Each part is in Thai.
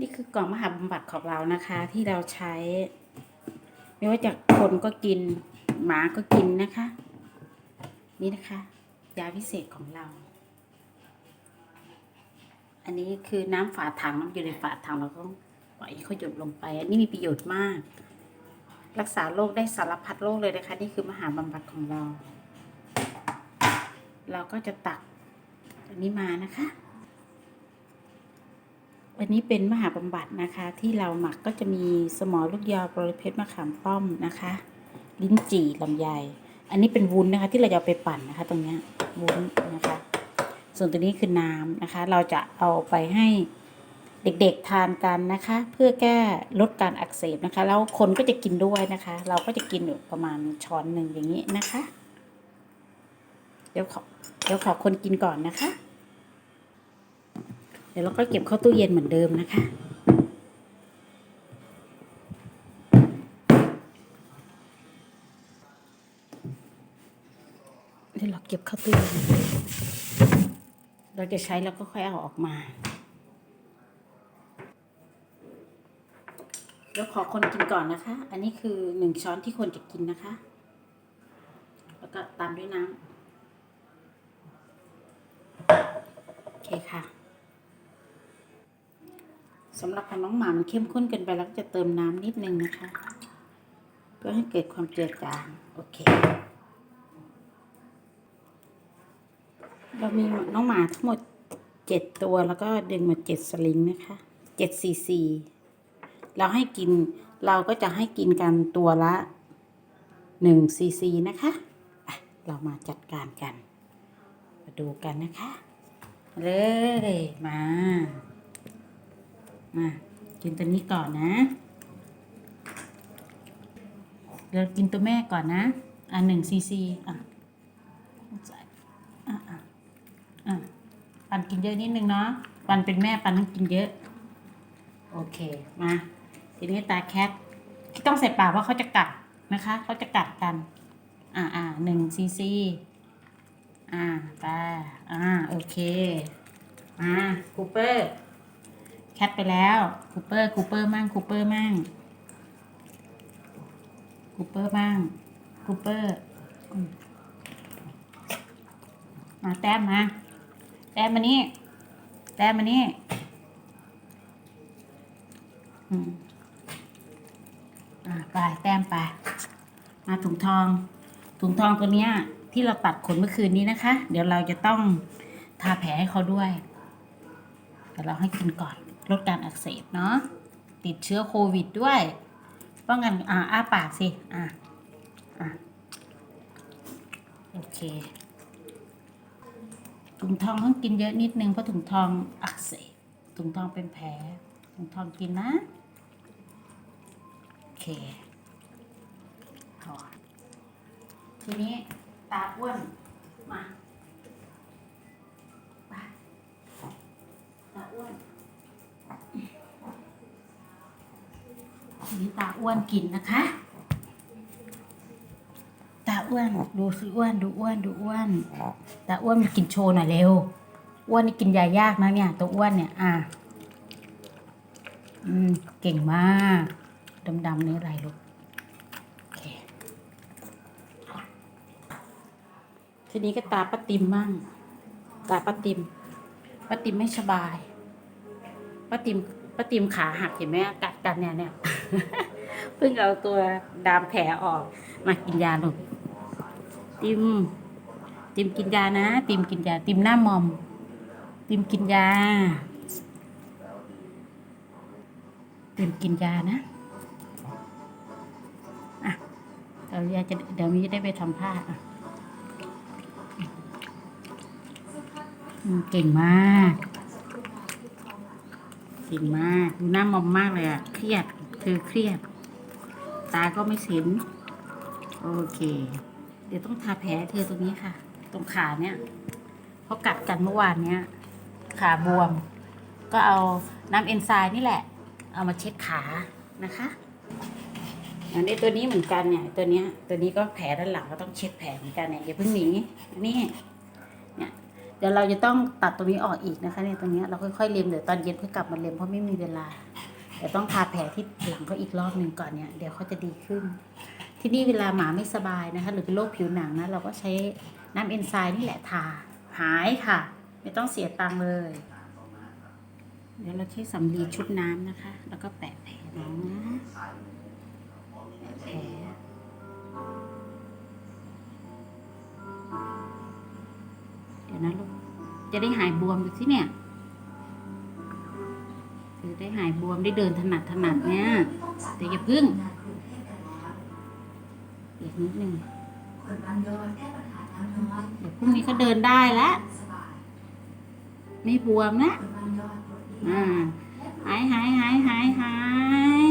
นี่คือกล่องมหาบำบัดของเรานะคะ ที่เราใช้ ไม่ว่าจะคนก็กิน หมาก็กินนะคะ นี่นะคะ ยาพิเศษของเรา อันนี้คือน้ำฝาถังน้ำอยู่ในฝาถังเราก็ปล่อยให้เขาหยดลงไป อันนี้มีประโยชน์มาก รักษาโรคได้สารพัดโรคเลยนะคะ นี่คือมหาบำบัดของเรา เราก็จะตักอันนี้มานะคะ อันนี้เป็นมหาบำบัดนะคะ ที่เราหมักก็จะมีสมอลูกยอโปรยเพชรมะขามป้อมนะคะ ลิ้นจี่ลำไย อันนี้เป็นวุ้นนะคะ ที่เราจะเอาไปปั่นนะคะ ตรงนี้วุ้นนะคะ ส่วนตัวนี้คือน้ำนะคะ เราจะเอาไปให้เด็กๆทานกันนะคะ เพื่อแก้ลดการอักเสบนะคะ แล้วคนก็จะกินด้วยนะคะ เราก็จะกินอยู่ประมาณช้อนหนึ่งอย่างนี้นะคะ เดี๋ยวขอเดี๋ยวขอคนกินก่อนนะคะ ดี๋ยวเราก็เก็บเข้าตู้เย็นเหมือนเดิมนะคะ เดี๋ยวเราเก็บเข้าตู้เย็น เราจะใช้แล้วก็ค่อยเอาออกมาเดี๋ยวขอคนกินก่อนนะคะ อันนี้คือหนึ่งช้อนที่คนจะกินนะคะ แล้วก็ตามด้วยน้ำ โอเคค่ะ สำหรับพันน้องหมามันเข้มข้นเกินไปแล้วจะเติมน้ำนิดนึงนะคะ เพื่อให้เกิดความเจือจางโอเค เรามีน้องหมาทั้งหมดเจ็ดตัวแล้วก็ดึงมาเจ็ดสลิงนะคะเจ็ดซีซีเราให้กินเราก็จะให้กินกันตัวละหนึ่งซีซีนะคะะเรามาจัดการกัน มาดูกันนะคะ เลยมา มากินตัวนี้ก่อนนะเดี๋ยวกินตัวแม่ก่อนนะ อะหนึ่งซีซีอะอะอะอะปันกินเยอะนิดนึงเนาะปันเป็นแม่ปันต้องกินเยอะ โอเค มา ทีนี้ตาแคทที่ต้องใส่ปากเพราเขาจะกัดนะคะเขาจะกัดกัน อ่าอ่าหนึ่งซีซีอ่าไปอ่าโอเคมาคูเปอร์ แคทไปแล้วคูเปอร์คูเปอร์มั่งคูเปอร์มั่งคูเปอร์มั่งคูเปอร์มาแต้มมาแต้มมานี่แต้มมานี่อืมอ่าไปแต้มไป มาถุงทอง ถุงทองตัวเนี้ย ที่เราตัดขนเมื่อคืนนี้นะคะ เดี๋ยวเราจะต้องทาแผลให้เขาด้วยแต่เราให้กินก่อน ลดการอักเสบเนาะติดเชื้อโควิดด้วยป้องกันอ่าอ้าปากสิอ่าอ่าโอเคถุงทองต้องกินเยอะนิดนึงเพราะถุงทองอักเสบถุงทองเป็นแผลถุงทองกินนะโอเคทีนี้ตาอ้วนมา อ้วนกินนะคะ ตาอ้วนดูสิอ้วนดูอ้วนดูอ้วนตาอ้วนมากินโชว์หน่อยเร็วอ้วนนี่กินยายากนะเนี่ยตัวอ้วนเนี่ยอะอืมเก่งมากดำๆนี่อะไรลูกโอเคทีนี้ก็ตาป้าติมมั่งตาป้าติมป้าติมไม่สบายป้าติมป้าติมขาหักเห็นไหมกัดกันเนี่ยเนี่ย เพิ่งเอาตัวดามแผลออกมากินยาลูกติมติมกินยานะ ติมกินยา ติมหน้ามอม ติมกินยา ติมกินยานะอะเดี๋ยวยาจะเดี๋ยวมีจะได้ไปทำผ้าอะเก่งมากเก่งมากดูหน้ามอมมากเลยอะเครียด เธอเครียด ตาก็ไม่เห็น โอเค เดี๋ยวต้องทาแผลเธอตรงนี้ค่ะ ตรงขาเนี่ยเพราะกัดกันเมื่อวานเนี้ย ขาบวม ก็เอาน้ำเอนไซม์นี่แหละ เอามาเช็ดขานะคะอันนี้ตัวนี้เหมือนกันเนี่ย ตัวเนี้ยตัวนี้ก็แผลด้านหลังก็ต้องเช็ดแผลเหมือนกันเนี่ยอย่าเพิ่งหนีนนี้เนี่ยเดี๋ยวเราจะต้องตัดตรงนี้ออกอีกนะคะเนี่ยตรงเนี้ยเราค่อยๆเล็มเดี๋ยวตอนเย็นค่อยกลับมาเล็มเพราะไม่มีเวลา เดี๋ยวต้องทาแผลที่หลังเขาอีกรอบหนึ่งก่อนเนี่ยเดี๋ยวเขาจะดีขึ้น ที่นี่เวลาหมาไม่สบายนะคะ หรือเป็นโรคผิวหนังนะเราก็ใช้น้ำเอนไซม์นี่แหละทาหายค่ะ ไม่ต้องเสียตังค์เลย เดี๋ยวเราใช้สำลีชุบน้ำนะคะ แล้วก็แปะแผลน้องนะแปะแผลเดี๋ยวนะลูกจะได้หายบวมดูสิเนี่ย จะได้หายบวมได้เดินถนัดถนัดเนี่ย แต่อย่าพึ่งอีกนิดนึงเดี๋ยวพรุ่งนี้ก็เดินได้แล้วไม่บวมนะอ่าหายหายหายหายหาย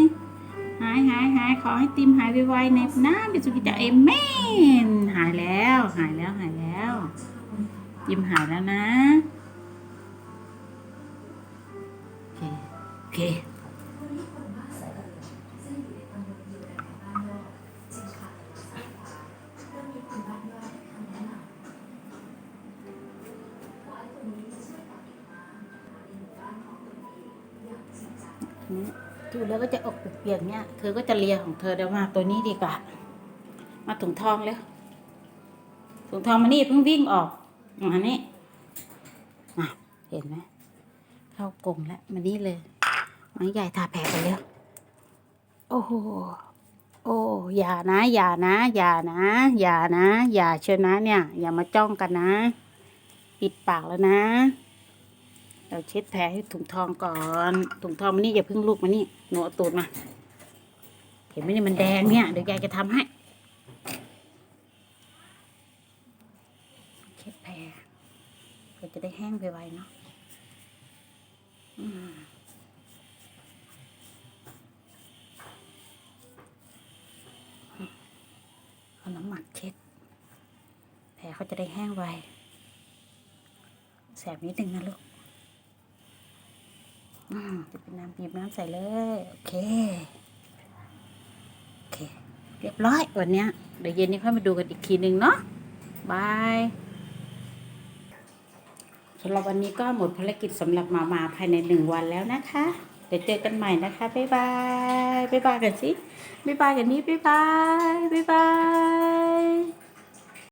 หายหายหายขอให้ติมหายไวๆในน้ำบิสุกิจะเอเมนหายแล้ว หายแล้วหายแล้ว ยิ้มหายแล้วนะ เคดูแล้วก็จะอกเปียกๆเนี่ยเธอก็จะเลียของเธอเดี๋ยวมาตัวนี้ดีกว่า มาถุงทองเลยถุงทองมานี่เพิ่งวิ่งออกมานี่มาเห็นไหมเข้ากรงแล้วมานี่เลย ไม้ใหญ่ทาแผลไปแล้วโอ้โหโอ้อย่านะ อย่านะ อย่านะ อย่านะ อย่าเชียวนะเนี่ย อย่ามาจ้องกันนะ ปิดปากแล้วนะ เราเช็ดแผลให้ถุงทองก่อน ถุงทองมานี่อย่าเพึ่งลูกมานี่หนูเอาตูดมา เห็นไหมเนี่ยมันแดงเนี่ย เดี๋ยวยายจะทำให้ เช็ดแผลเพื่อจะได้แห้งไวเนาะอืม เขาจะได้แห้งไวแสบนิดนึงนะลูกจะเป็นน้ำบีบน้ำใส่เลย โอเค โอเค เรียบร้อยวันนี้เดี๋ยวเย็นนี้ค่อยมาดูกันอีกทีหนึ่งเนาะบายสำหรับวันนี้ก็หมดภารกิจสำหรับหมามาภายในหนึ่งวันแล้วนะคะ เดี๋ยวเจอกันใหม่นะคะ บ๊ายบาย บ๊ายบายกันสิ บ๊ายบายกันนี้ บ๊ายบาย บ๊ายบาย